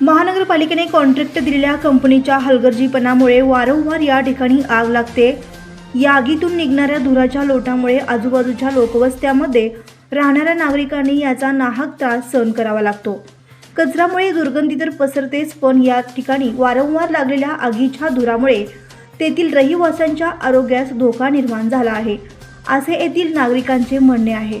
महानगरपालिकेने कॉन्ट्रॅक्ट दिलेल्या कंपनीच्या हलगर्जीपणामुळे वारंवार या ठिकाणी आग लागते. या आगीतून निघणाऱ्या धुराच्या लोटामुळे आजूबाजूच्या लोकवस्त्यामध्ये राहणाऱ्या नागरिकांनी याचा नाहक त्रास सहन करावा लागतो. कचऱ्यामुळे दुर्गंधी तर पसरतेच पण या ठिकाणी वारंवार लागलेल्या आगीच्या धुरामुळे तेथील रहिवाशांच्या आरोग्यास धोका निर्माण झाला आहे असे येथील नागरिकांचे म्हणणे आहे.